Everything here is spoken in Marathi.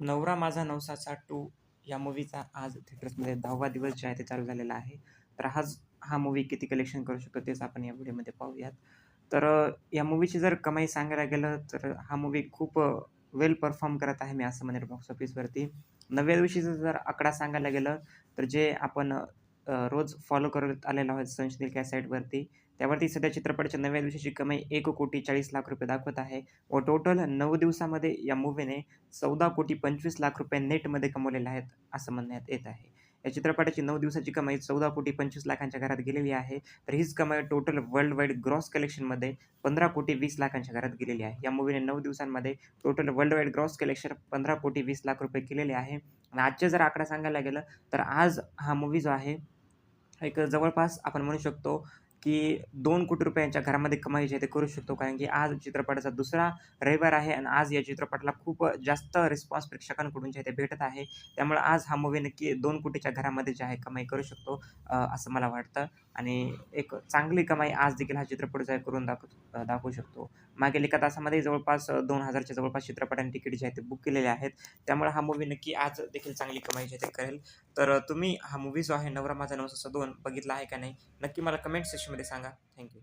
नवरा माझा नवसाचा टू या मूव्हीचा आज थिएटर्समध्ये दहावा दिवस जे आहे ते चालू झालेला आहे. तर आज हा मूव्ही किती कलेक्शन करू शकतो तेच आपण या व्हिडिओमध्ये पाहूयात. तर या मूव्हीची जर कमाई सांगायला गेलं तर हा मूव्ही खूप वेल परफॉर्म करत आहे मी असं म्हणेल बॉक्स ऑफिसवरती नव्या दिवशीचा जर आकडा सांगायला गेलं तर जे आपण रोज फॉलो करत आलेलो आहोत संशनील या साईटवरती त्यावरती सध्या चित्रपटाच्या नव्या दिवशीची कमाई एक कोटी चाळीस लाख रुपये दाखवत आहे. व टोटल नऊ दिवसामध्ये या मूव्हीने चौदा कोटी पंचवीस लाख रुपये नेटमध्ये कमवलेले आहेत असं म्हणण्यात येत आहे. या चित्रपटाची नऊ दिवसाची कमाई चौदा कोटी पंचवीस लाखांच्या घरात गेलेली आहे. तर हीच कमाई टोटल वर्ल्ड वाईड ग्रॉस कलेक्शनमध्ये पंधरा कोटी वीस लाखांच्या घरात गेलेली आहे. या मूवीने नऊ दिवसांमध्ये total world wide gross collection पंधरा कोटी वीस लाख रुपये केलेले आहे. आणि आजचे जर आकडा सांगायला गेलं तर आज हा मूवी जो आहे एक जवळपास आपण म्हणू शकतो की दोन कोटी रुपयांच्या घरामध्ये कमाई जे आहे ते करू शकतो. कारण की आज चित्रपटाचा दुसरा रविवार आहे आणि आज या चित्रपटाला खूप जास्त रिस्पॉन्स प्रेक्षकांकडून जे आहे ते भेटत आहे. त्यामुळे आज हा मूवी नक्की दोन कोटीच्या घरामध्ये जे आहे कमाई करू शकतो असं मला वाटतं. आणि एक चांगली कमाई आज देखील हा चित्रपट जे आहे करून दाखव दाखवू शकतो. मागील एका तासामध्ये जवळपास दोन हजारच्या जवळपास चित्रपटांनी तिकीट जे आहे ते बुक केलेले आहेत. त्यामुळे हा मूवी नक्की आज देखील चांगली कमाई जे आहे ते करेल. तर तुम्ही हा मूवी जो आहे नवरा माझा नवसाचा दोन बघितला आहे का नाही नक्की मला कमेंट कमेंटमध्ये सांगा. थँक्यू.